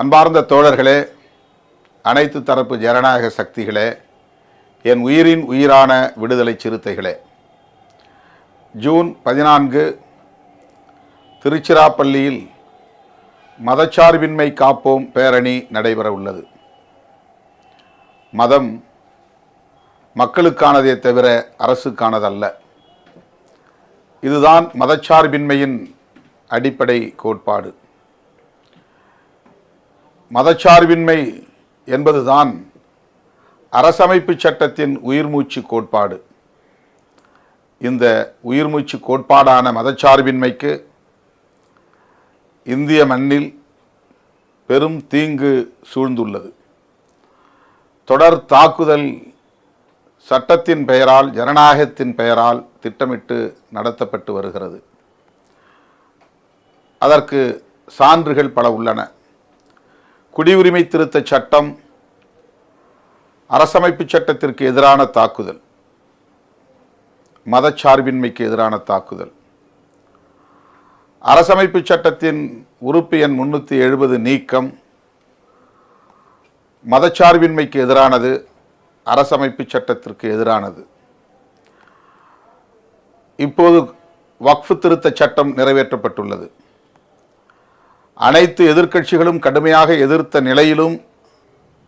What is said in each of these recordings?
அன்பார்ந்த தோழர்களே அனைத்து தரப்பு ஜனநாயக சக்திகளே என் உயிரின் உயிரான விடுதலை சிறுத்தைகளே. ஜூன் பதினான்கு திருச்சிராப்பள்ளியில் மதச்சார்பின்மை காப்போம் பேரணி நடைபெற உள்ளது. மதம் மக்களுக்கானதே தவிர அரசுக்கானதல்ல. இதுதான் மதச்சார்பின்மையின் அடிப்படை கோட்பாடு. மதச்சார்பின்மை என்பதுதான் அரசமைப்பு சட்டத்தின் உயிர்மூச்சு கோட்பாடு. இந்த உயிர்மூச்சு கோட்பாடான மதச்சார்பின்மைக்கு இந்திய மண்ணில் பெரும் தீங்கு சூழ்ந்துள்ளது. தொடர் தாக்குதல் சட்டத்தின் பெயரால் ஜனநாயகத்தின் பெயரால் திட்டமிட்டு நடத்தப்பட்டு வருகிறது. அதற்கு சான்றுகள் பல உள்ளன. குடியுரிமை திருத்த சட்டம் அரசமைப்பு சட்டத்திற்கு எதிரான தாக்குதல் மதச்சார்பின்மைக்கு எதிரான தாக்குதல். அரசமைப்பு சட்டத்தின் உறுப்பு எண் முன்னூற்றி எழுபது நீக்கம் மதச்சார்பின்மைக்கு எதிரானது அரசமைப்பு சட்டத்திற்கு எதிரானது. இப்போது வக்ஃபு திருத்த சட்டம் நிறைவேற்றப்பட்டுள்ளது. அனைத்து எதிர்க்கட்சிகளும் கடுமையாக எதிர்த்த நிலையிலும்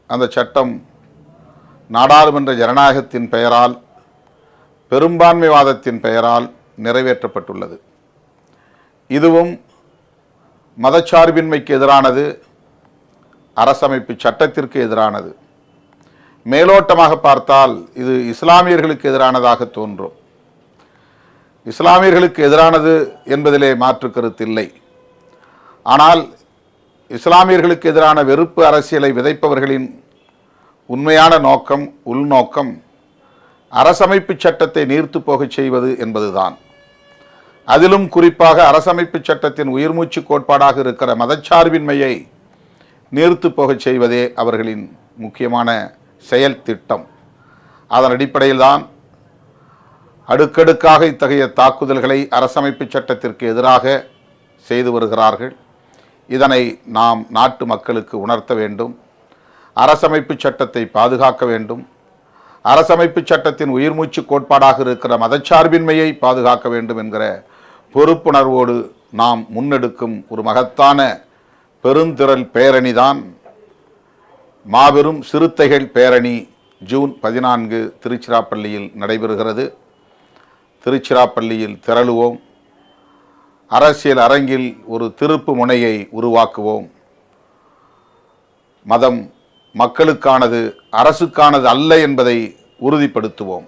அந்த சட்டம் நாடாளுமன்ற ஜனநாயகத்தின் பெயரால் பெரும்பான்மைவாதத்தின் பெயரால் நிறைவேற்றப்பட்டுள்ளது. இதுவும் மதச்சார்பின்மைக்கு எதிரானது அரசமைப்பு சட்டத்திற்கு எதிரானது. மேலோட்டமாக பார்த்தால் இது இஸ்லாமியர்களுக்கு எதிரானதாக தோன்றும். இஸ்லாமியர்களுக்கு எதிரானது என்பதிலே மாற்று கருத்தில்லை ஆனால் இஸ்லாமியர்களுக்கு எதிரான வெறுப்பு அரசியலை விதைப்பவர்களின் உண்மையான நோக்கம் உள்நோக்கம் அரசமைப்பு சட்டத்தை நீர்த்து போகச் செய்வது என்பதுதான். அதிலும் குறிப்பாக அரசமைப்பு சட்டத்தின் உயிர்மூச்சு கோட்பாடாக இருக்கிற மதச்சார்பின்மையை நீர்த்து போகச் செய்வதே அவர்களின் முக்கியமான செயல் திட்டம். அதன் அடிப்படையில்தான் அடுக்கடுக்காக இத்தகைய தாக்குதல்களை அரசமைப்பு சட்டத்திற்கு எதிராக செய்து வருகிறார்கள். இதனை நாம் நாட்டு மக்களுக்கு உணர்த்த வேண்டும். அரசமைப்பு சட்டத்தை பாதுகாக்க வேண்டும். அரசமைப்பு சட்டத்தின் உயிர்மூச்சு கோட்பாடாக இருக்கிற மதச்சார்பின்மையை பாதுகாக்க வேண்டும் என்கிற பொறுப்புணர்வோடு நாம் முன்னெடுக்கும் ஒரு மகத்தான பெருந்திரள் பேரணிதான் மாபெரும் சிறுத்தைகள் பேரணி ஜூன் பதினான்கு திருச்சிராப்பள்ளியில் நடைபெறுகிறது. திருச்சிராப்பள்ளியில் திரளுவோம். அரசியல் அரங்கில் ஒரு திருப்பு முனையை உருவாக்குவோம். மதம் மக்களுக்கானது அரசுக்கானது அல்ல என்பதை உறுதிப்படுத்துவோம்.